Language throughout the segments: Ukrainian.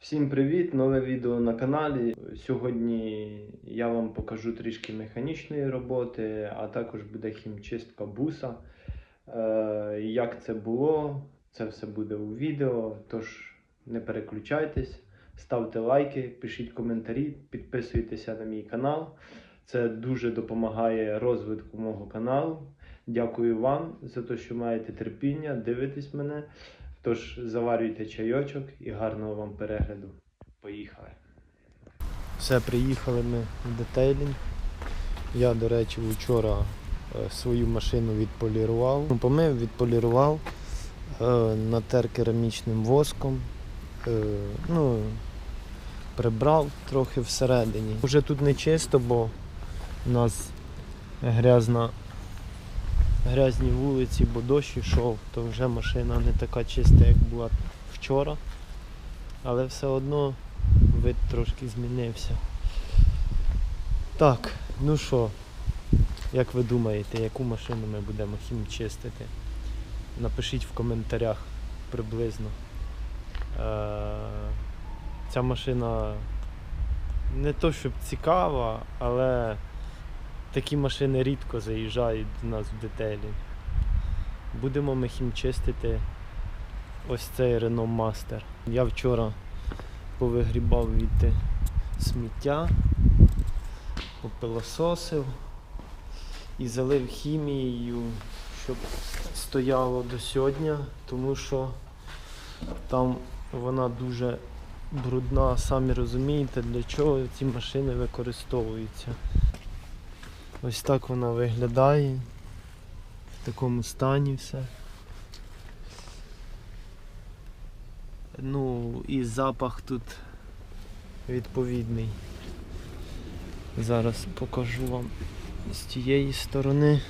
Всім привіт! Нове відео на каналі. Сьогодні я вам покажу трішки механічної роботи, а також буде хімчистка буса. Е, як це було, це все буде у відео. Тож не переключайтесь, ставте лайки, пишіть коментарі, підписуйтеся на мій канал. Це дуже допомагає розвитку мого каналу. Дякую вам за те, що маєте терпіння, дивитесь мене. Тож заварюйте чайочок і гарного вам перегляду. Поїхали. Все, приїхали ми в детейлінг. Я, до речі, вчора е, свою машину відполірував. Ну, Помив, відполірував, е, натер керамічним воском. е, Ну, прибрав трохи всередині. Уже тут не чисто, бо у нас грязна грязні вулиці, бо дощ йшов, то вже машина не така чиста, як була вчора. Але все одно вид трошки змінився. Так, ну що, як ви думаєте, яку машину ми будемо хімчистити? Напишіть в коментарях приблизно. Е, Ця машина не то щоб цікава, але такі машини рідко заїжджають до нас в детелі. Будемо ми хімчистити ось цей Renault Master. Я вчора повигрібав від сміття, попилососив і залив хімією, щоб стояло до сьогодні, тому що там вона дуже брудна, самі розумієте, для чого ці машини використовуються. Ось так вона виглядає. В такому стані все. Ну і запах тут відповідний. Зараз покажу вам з тієї сторони.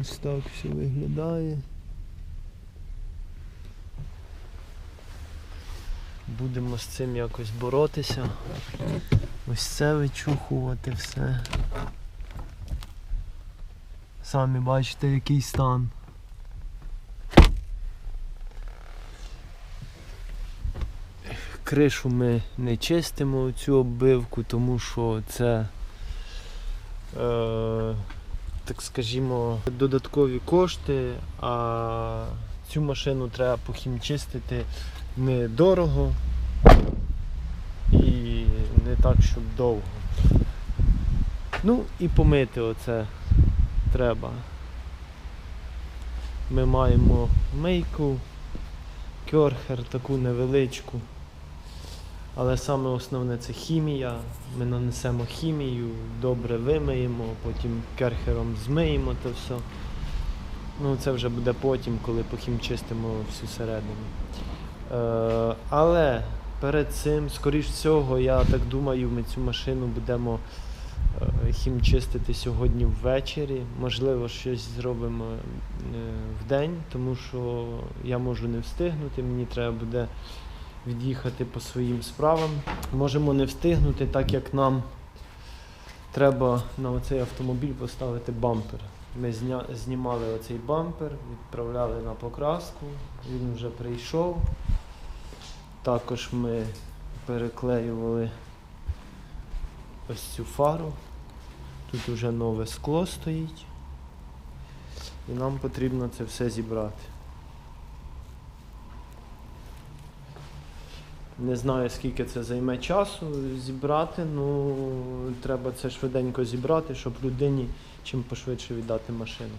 Ось так все виглядає. Будемо з цим якось боротися. Ось це вичухувати все. Самі бачите, який стан. Кришу ми не чистимо цю оббивку, тому що це, е, так скажімо, додаткові кошти, а цю машину треба похімчистити недорого і не так, щоб довго. Ну і помити оце треба. Ми маємо мийку, кьорхер, таку невеличку. Але саме основне це хімія. Ми нанесемо хімію, добре вимиємо, потім керхером змиємо це все. Ну це вже буде потім, коли похімчистимо всю середину. Е, але перед цим, скоріш всього, я так думаю, ми цю машину будемо е, хімчистити сьогодні ввечері. Можливо, щось зробимо е, вдень, тому що я можу не встигнути, мені треба буде від'їхати по своїм справам. Можемо не встигнути, так як нам треба на оцей автомобіль поставити бампер. Ми зня... знімали оцей бампер, відправляли на покраску, він вже прийшов. Також ми переклеювали ось цю фару. Тут вже нове скло стоїть. І нам потрібно це все зібрати. Не знаю, скільки це займе часу зібрати, ну треба це швиденько зібрати, щоб людині чим пошвидше віддати машину.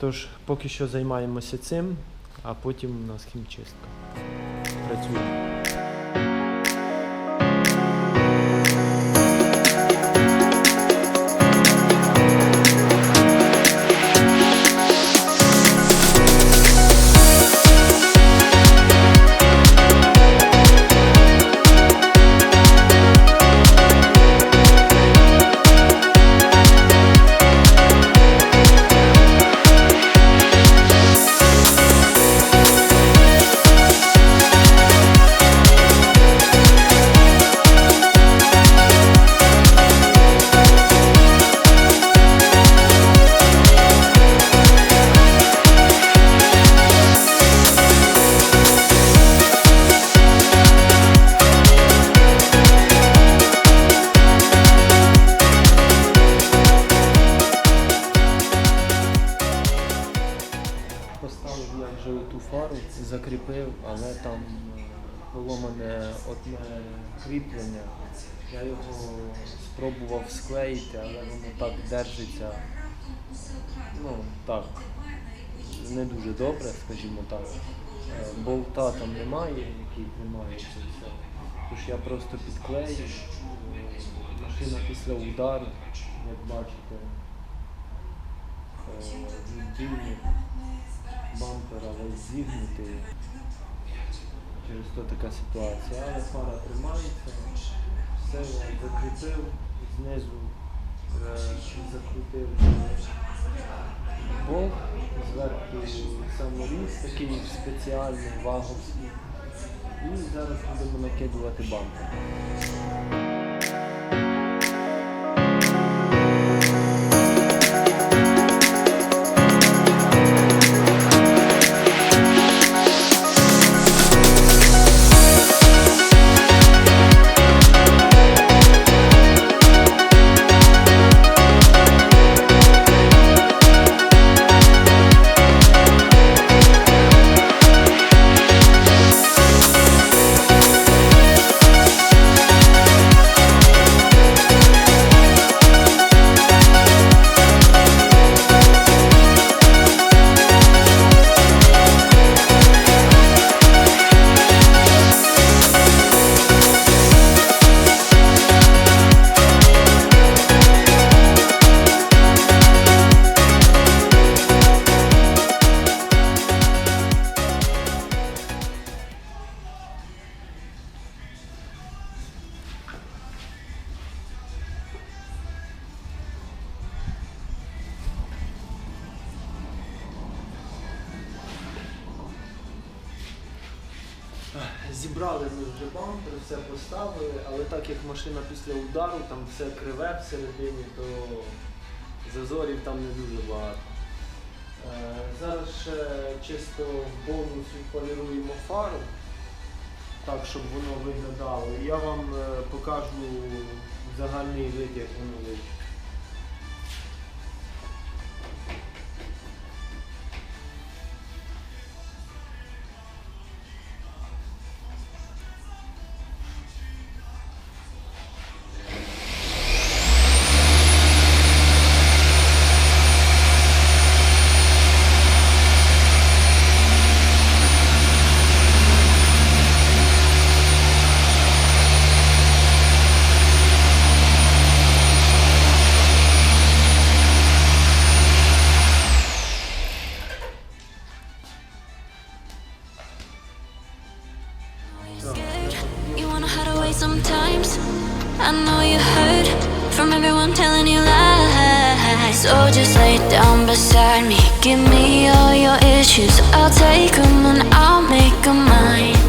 Тож, поки що займаємося цим, а потім у нас хімчистка. Поломане одне кріплення. Я його спробував склеїти, але воно так держиться. Ну, так, не дуже добре, скажімо так. Е, Болта там немає, який тримає це все. Тож я просто підклеїв. Е, Машина після удару, як бачите, е, бампера весь зігнутий. Через то така ситуація. Але пара тримається. Все я закріпив, знизу е, закрутив болт, зверху саморіз такий спеціальний, ваговський. І зараз будемо накидувати бампер. Зібрали ми вже бампер, все поставили, але так як машина після удару, там все криве всередині, то зазорів там не дуже багато. Е, Зараз ще чисто бонус відполіруємо фару, так, щоб воно виглядало. Я вам е, покажу загальний вид, як воно вийде. Sometimes. I know you heard from everyone telling you lies. So just lay down beside me. Give me all your issues. I'll take them and I'll make them mine.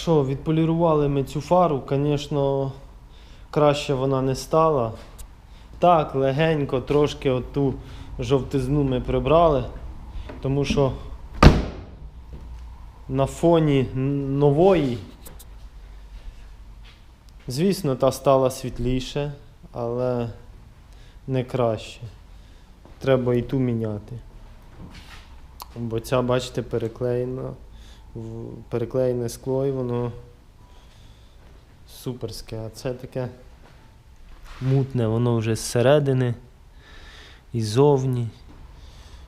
Що, відполірували ми цю фару, звісно, краще вона не стала. Так, легенько, трошки оту жовтизну ми прибрали, тому що на фоні нової, звісно, та стала світліше, але не краще. Треба і ту міняти. Бо ця, бачите, переклеєна переклеєне скло і воно суперське, а це таке мутне, воно вже зсередини і зовні.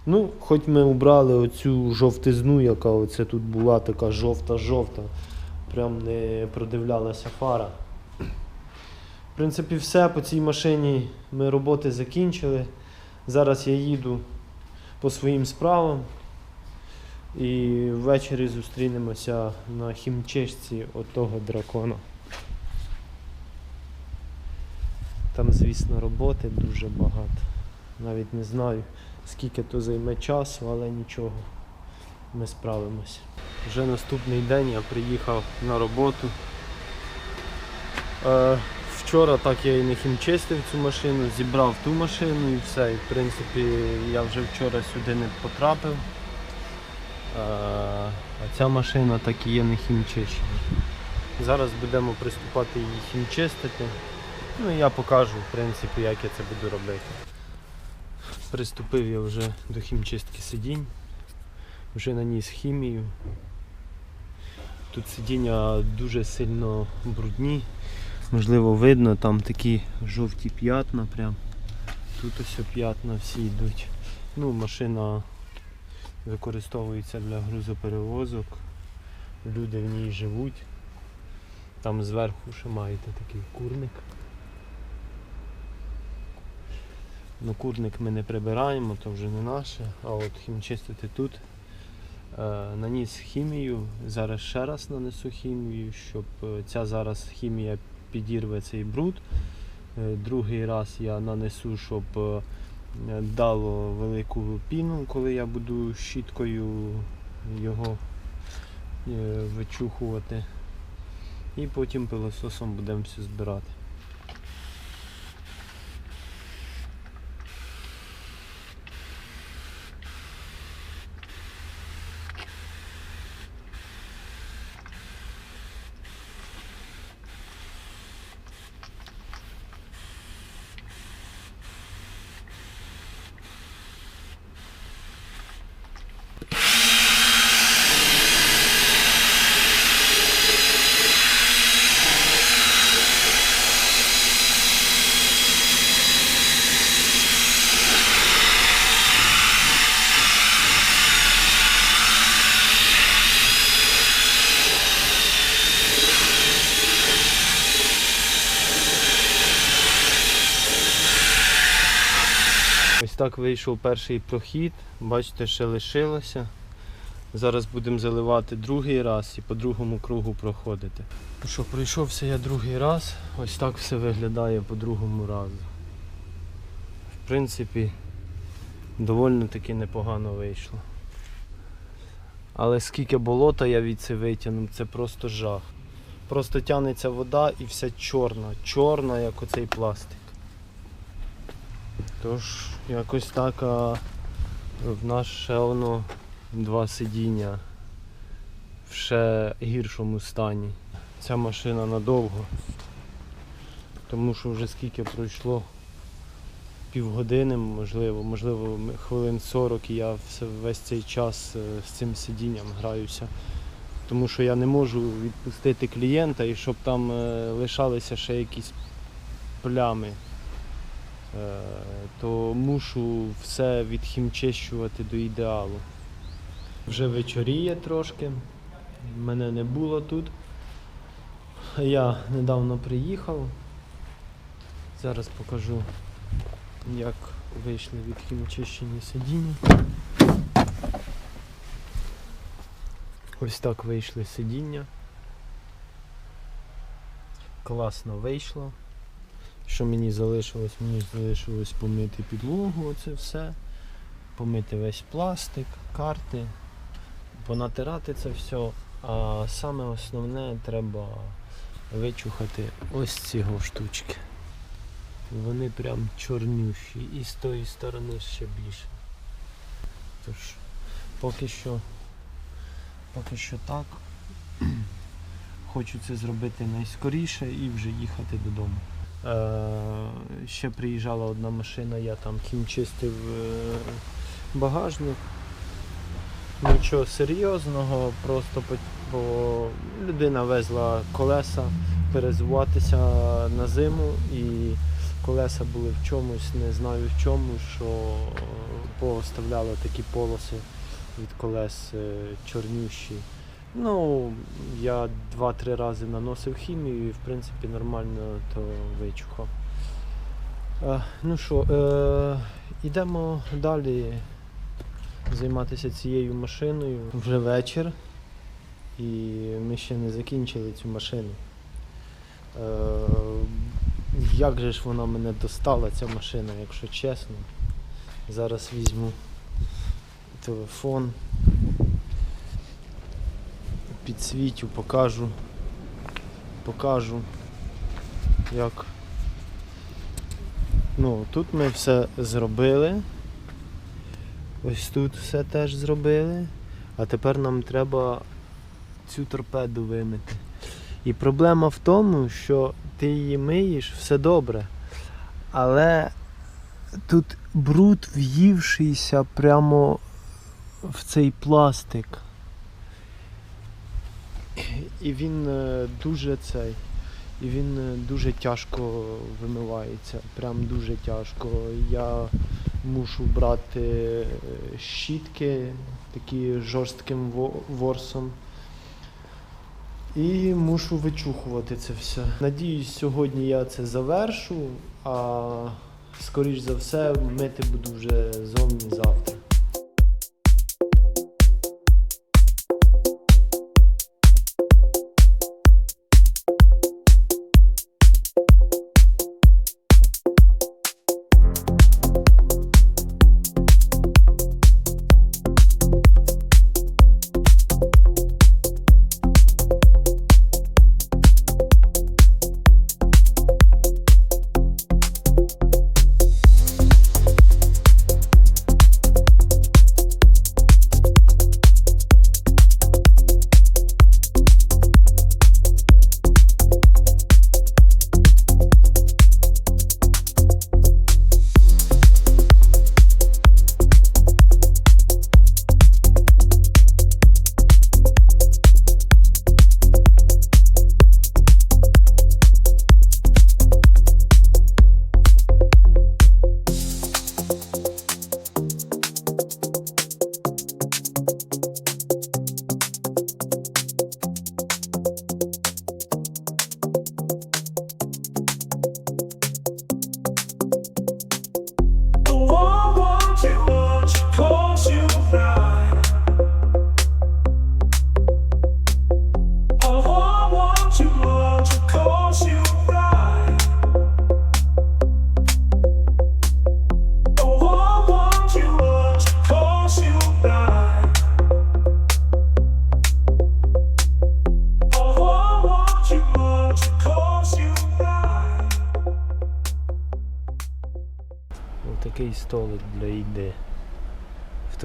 Ну, хоч ми убрали оцю жовтизну, яка оце тут була така жовта-жовта. Прям не продивлялася фара. В принципі, все по цій машині ми роботи закінчили. Зараз я їду по своїм справам. І ввечері зустрінемося на хімчешці отого дракона. Там, звісно, роботи дуже багато. Навіть не знаю, скільки то займе часу, але нічого. Ми справимось. Вже наступний день я приїхав на роботу. Е, вчора так я і не хімчистив цю машину, зібрав ту машину і все. І, в принципі, я вже вчора сюди не потрапив. А ця машина так і є не хімчищена. Зараз будемо приступати її хімчистити. Ну і я покажу, в принципі, як я це буду робити. Приступив я вже до хімчистки сидінь, вже наніс хімію. Тут сидіння дуже сильно брудні. Можливо, видно, там такі жовті п'ятна прям. Тут ось п'ятна всі йдуть. Ну, машина використовується для грузоперевозок. Люди в ній живуть. Там зверху ще маєте такий курник. Ну, курник ми не прибираємо, то вже не наше, а от хімчистити тут. Е, наніс хімію, зараз ще раз нанесу хімію, щоб е, ця зараз хімія підірве цей бруд. Е, другий раз я нанесу, щоб дало велику піну, коли я буду щіткою його е, вичухувати. І потім пилососом будемо все збирати. Ось так вийшов перший прохід. Бачите, ще лишилося. Зараз будемо заливати другий раз і по другому кругу проходити. Ну що, пройшовся я другий раз. Ось так все виглядає по другому разу. В принципі, доволі таки непогано вийшло. Але скільки болота я від це витягнув, це просто жах. Просто тягнеться вода і вся чорна, чорна, як оцей пластик. Тож, якось так а в нас ще воно два сидіння в ще гіршому стані. Ця машина надовго. Тому що вже скільки пройшло півгодини, можливо, можливо, хвилин 40 і я весь цей час е, з цим сидінням граюся. Тому що я не можу відпустити клієнта і щоб там е, лишалися ще якісь плями. Е, то мушу все відхімчищувати до ідеалу. Вже вечоріє трошки, мене не було тут. Я недавно приїхав. Зараз покажу, як вийшли відхімчищені сидіння. Ось так вийшли сидіння. Класно вийшло. Що мені залишилось? Мені залишилось помити підлогу, оце все, помити весь пластик, карти, понатирати це все. А саме основне треба вичухати ось ці штучки. Вони прям чорнющі і з тої сторони ще більше. Тож, поки що, поки що так. Хочу це зробити найскоріше і вже їхати додому. Е, ще приїжджала одна машина, я там хімчистив е, багажник. Нічого серйозного, просто по, людина везла колеса перезуватися на зиму і колеса були в чомусь, не знаю в чому, що поставляли такі полоси від колес е, чорнющі. Ну, я два-три рази наносив хімію і в принципі нормально то вичухав. Е, ну що, е, йдемо далі займатися цією машиною. Вже вечір, і ми ще не закінчили цю машину. Е, як же ж вона мене достала, ця машина, якщо чесно. Зараз візьму телефон, підсвітю, покажу, покажу, як. Ну, тут ми все зробили. Ось тут все теж зробили. А тепер нам треба цю торпеду вимити. І проблема в тому, що ти її миєш, все добре. Але тут бруд в'ївшийся прямо в цей пластик. І він е, дуже цей. І він е, дуже тяжко вимивається. Прям дуже тяжко. Я мушу брати е, щітки такі жорстким ворсом. І мушу вичухувати це все. Надіюсь, сьогодні я це завершу, а скоріш за все мити буду вже зовні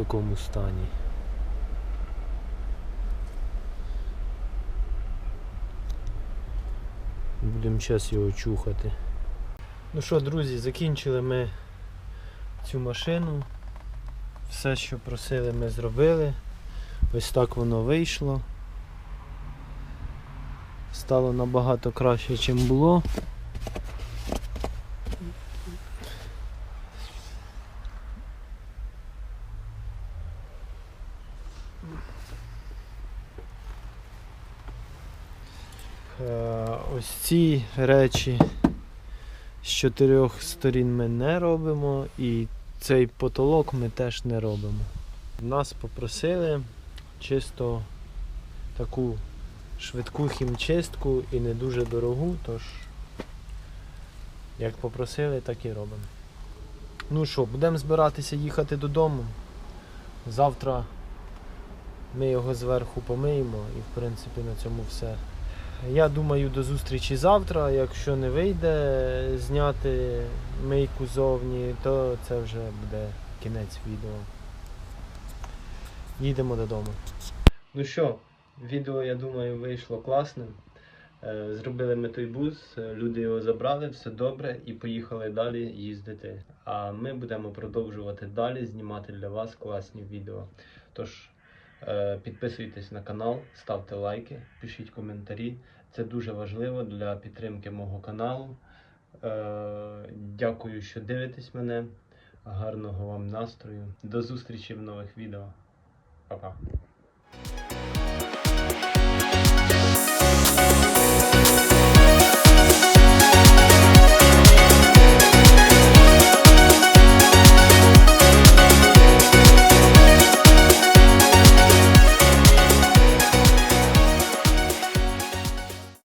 такому стані. Будемо зараз його чухати. Ну що, друзі, закінчили ми цю машину. Все, що просили, ми зробили. Ось так воно вийшло. Стало набагато краще, ніж було. Е, Ось ці речі з чотирьох сторін ми не робимо і цей потолок ми теж не робимо. Нас попросили чисто таку швидку хімчистку і не дуже дорогу, тож як попросили, так і робимо. Ну що, будемо збиратися їхати додому. Завтра ми його зверху помиємо і в принципі на цьому все. Я думаю до зустрічі завтра. Якщо не вийде зняти мийку зовні, то це вже буде кінець відео. Їдемо додому. Ну що, відео, я думаю, вийшло класним. Е, Зробили ми той бус, е, люди його забрали, все добре, і поїхали далі їздити. А ми будемо продовжувати далі знімати для вас класні відео. Тож підписуйтесь на канал, ставте лайки, пишіть коментарі. Це дуже важливо для підтримки мого каналу. Е, дякую, що дивитесь мене. Гарного вам настрою. До зустрічі в нових відео. Па-па.